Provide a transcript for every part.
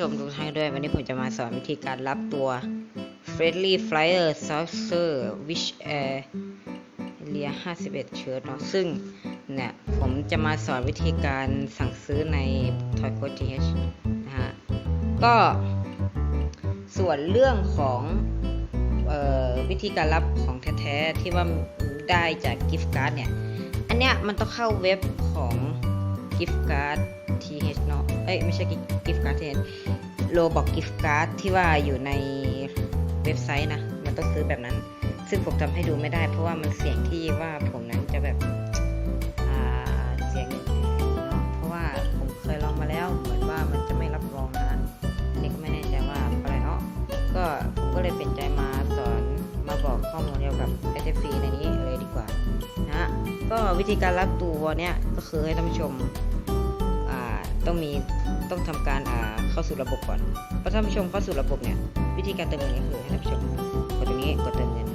ชมทุกท่านด้วยวันนี้ผมจะมาสอนวิธีการรับตัว Friendly Flyer Saucer Wish Air เรีย51 เชิร์ตเนาะซึ่งเนี่ยผมจะมาสอนวิธีการสั่งซื้อใน Toy Code TH นะฮะ ก็ส่วนเรื่องของเออวิธีการรับของแท้ ๆ ที่ว่าได้จากกิฟต์การ์ดเนี่ย อันเนี้ยมันต้องเข้าเว็บของ กิฟต์การ์ด TH เเนาะ เอ้ยไม่ใช่กิฟต์การ์ด TH โลบอกกิฟต์การ์ดที่ว่าอยู่ในเว็บไซต์นะ มันต้องซื้อแบบนั้น ซึ่งผมทำให้ดูไม่ได้เพราะว่ามันเสี่ยงที่ว่าผมนั้นจะแบบเสียงเนาะ เพราะว่าผมเคยลองมาแล้วเหมือนว่ามันจะไม่รับรองนะอันนี้ก็ไม่แน่ใจว่าอะไรเนาะ ก็ผมก็เลยเปลี่ยนใจมาสอนมาบอกข้อมูลเกี่ยวกับ SFC ในนี้เล ก็วิธีการรับตัวเนี้ยก็คือให้ท่านผู้ชมอ่าต้องมีต้องทำการอ่าเข้าสู่ระบบก่อนพอท่านผู้ชมเข้าสู่ระบบเนี่ยวิธีการเติมเงินก็คือให้ท่านผู้ชมกดตรงนี้กดเติมเงิน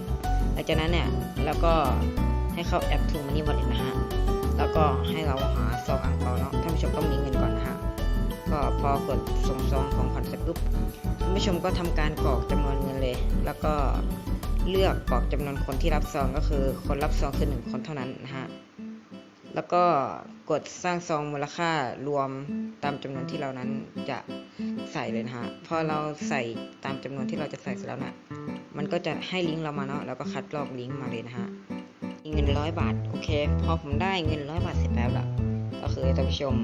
หลังจากนั้นเนี่ยแล้วก็ให้เข้าแอปทูมันนี่วอลเล็ตนะฮะแล้วก็ให้เราหาซองอ่างเปาเนาะท่านผู้ชมต้องมีเงินก่อนนะฮะก็พอกดส่งซองของขวัญเสร็จปุ๊บท่านผู้ชมก็ทำการกรอกจำนวนเงินเลย แล้วก็ เลือกกรอกจำนวนคนที่รับซองก็คือ คนรับซองคือหนึ่งคนเท่านั้นนะฮะ แล้วก็กดสร้างซองมูลค่ารวมตามจำนวนที่เรานั้นจะใส่เลยนะฮะ พอเราใส่ตามจำนวนที่เราจะใส่เสร็จแล้วนะ่ะมันก็จะให้ลิงก์เรามาเนาะ แล้วก็คัดลอกลิงก์มาเลยนะฮะเงินร้อยบาท โอเค พอผมได้เงินร้อยบาทเสร็จแล้วล่ะ ก็คือท่านผู้ชม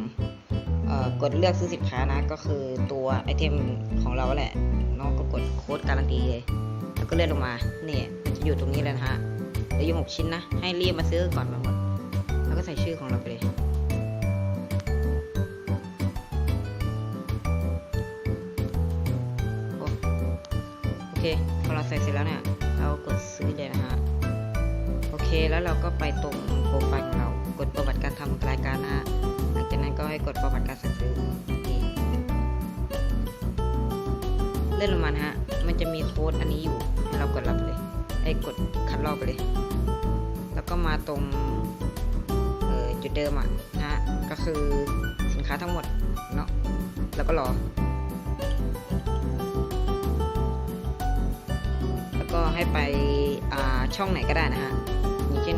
เอ่อกดเลือกซื้อสินค้านะ ก็คือตัวไอเทมของเราแหละเนาะก็กดโค้ดการันตีเลย ก็เลื่อนลงมาเนี่ยมันจะอยู่ตรงนี้เลยนะฮะเหลืออยู่หกชิ้นนะ ให้รีบมาซื้อก่อนมาหมด แล้วก็ใส่ชื่อของเราไปเลยโอโอเคพอเราใส่เสร็จแล้วเนี่ย เรากดซื้อเลยนะฮะโอเคแล้วเราก็ไปตรงโปรไฟล์ของเรากดประวัติการทำรายการนะฮะหลังจากนั้นก็ให้กดประวัติการสั่งซื้อเลื่อนลงมานะฮะ มันจะมีโค้ดอันนี้อยู่ รากดรับเลย ไอ้กดคัดลอกไปเลย แล้วก็มาตรงจุดเดิมอะนะฮะก็คือสินค้าทั้งหมดเนาะแล้วก็รอ แล้วก็ให้ไปอ่าช่องไหนก็ได้นะฮะอย่างเช่น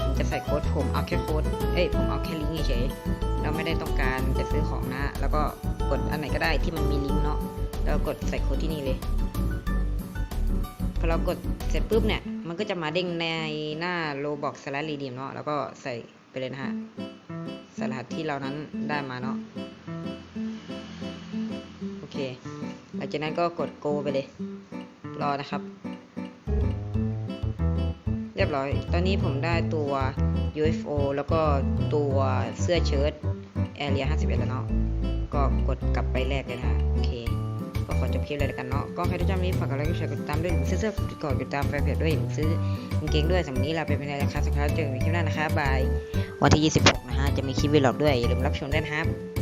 ผมจะใส่โค้ดผมเอาแค่โค้ดเอ้ยผมเอาแค่ลิงก์เฉยเราไม่ได้ต้องการจะซื้อของนะ แล้วก็กดอันไหนก็ได้ที่มันมีลิงก์เนาะแล้วกดใส่โค้ดที่นี่เลย อเรากดเสร็จปุ๊บเนี่ย มันก็จะมาเด้งในหน้าโลบอกสลัดรีดีมเนาะแล้วก็ใส่ไปเลยนะฮะสรหัสที่เรานั้นได้มาเนาะโอเค หลังจากนั้นก็กด go ไปเลย รอนะครับ เรียบร้อย ตอนนี้ผมได้ตัว UFO แล้วก็ตัวเสื้อเชิ้ต Area 51 แล้วเนาะก็กดกลับไปแรกเลยนะโอเค คลิปเลยล้วกันเนาะก็ใครที่ชอบนี้ฝากกดไลค์กดแชร์กดติดตามด้วยเสื้อเสื้อกดกดติดตามแฟนเพจด้วยหรือซื้อกางเกงด้วยสำหรับวันนี้เราไปเป็นในราคาสักครั้งเจอกันในคลิปหน้านะคะบายวันที่ 26 นะฮะจะมีคลิปวีลล็อกด้วยอย่าลืมรับชมด้วยนะครับ